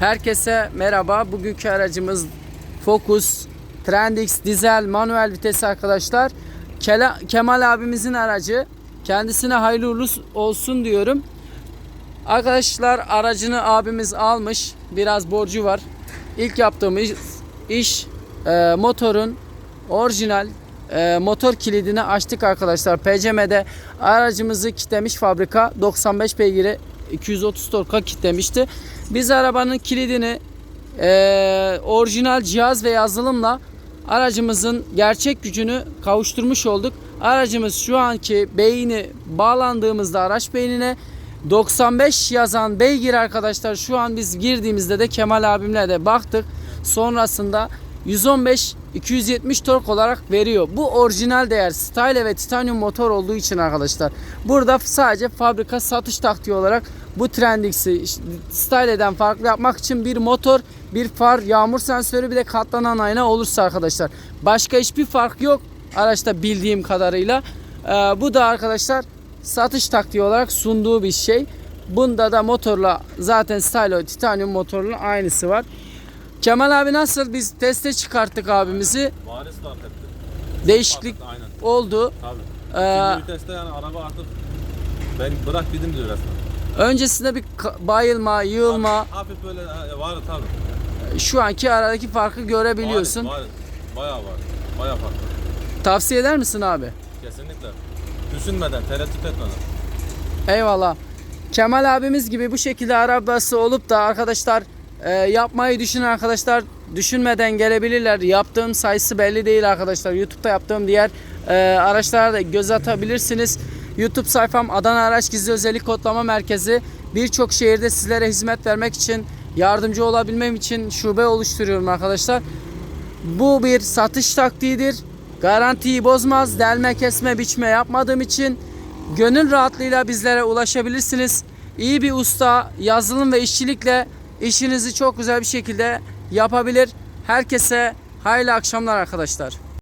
Herkese merhaba. Bugünkü aracımız Focus Trendix dizel manuel vites arkadaşlar. Kela- Kemal abimizin aracı. Kendisine hayırlı uğurlu olsun diyorum. Arkadaşlar aracını abimiz almış. Biraz borcu var. İlk yaptığımız iş e, motorun orijinal e, motor kilidini açtık arkadaşlar. PCM'de aracımızı kitlemiş fabrika 95 beygiri 230 torka kitlemişti. Biz arabanın kilidini e, orijinal cihaz ve yazılımla aracımızın gerçek gücünü kavuşturmuş olduk. Aracımız şu anki beyni bağlandığımızda araç beynine 95 yazan beygir arkadaşlar şu an biz girdiğimizde de Kemal abimle de baktık. Sonrasında 115 270 tork olarak veriyor. Bu orijinal değer style ve titanyum motor olduğu için arkadaşlar. Burada sadece fabrika satış taktiği olarak bu Trendix'i style'den farklı yapmak için bir motor, bir far, yağmur sensörü bir de katlanan ayna olursa arkadaşlar. Başka hiçbir fark yok araçta bildiğim kadarıyla. Ee, bu da arkadaşlar satış taktiği olarak sunduğu bir şey. Bunda da motorla zaten Stylo titanyum motorla aynısı var. Kemal abi nasıl? Biz teste çıkarttık abimizi. Varis fark etti. Değişiklik Fark etti, Aynen. oldu. Tabii. Ee, Şimdi viteste yani araba artık ben bırak gidin diyor resmen. öncesinde bir ka- bayılma, yığılma Hafif, hafif böyle e, var tabii. şu anki aradaki farkı görebiliyorsun. Var, var. Bayağı var. Bayağı farklı. Tavsiye eder misin abi? Kesinlikle. Düşünmeden, tereddüt etmeden. Eyvallah. Kemal abimiz gibi bu şekilde arabası olup da arkadaşlar e, yapmayı düşünen arkadaşlar düşünmeden gelebilirler. Yaptığım sayısı belli değil arkadaşlar. YouTube'da yaptığım diğer e, araçlara da göz atabilirsiniz. YouTube sayfam Adana Araç Gizli Özellik Kodlama Merkezi. Birçok şehirde sizlere hizmet vermek için, yardımcı olabilmem için şube oluşturuyorum arkadaşlar. Bu bir satış taktiğidir. Garantiyi bozmaz. Delme, kesme, biçme yapmadığım için gönül rahatlığıyla bizlere ulaşabilirsiniz. İyi bir usta, yazılım ve işçilikle işinizi çok güzel bir şekilde yapabilir. Herkese hayırlı akşamlar arkadaşlar.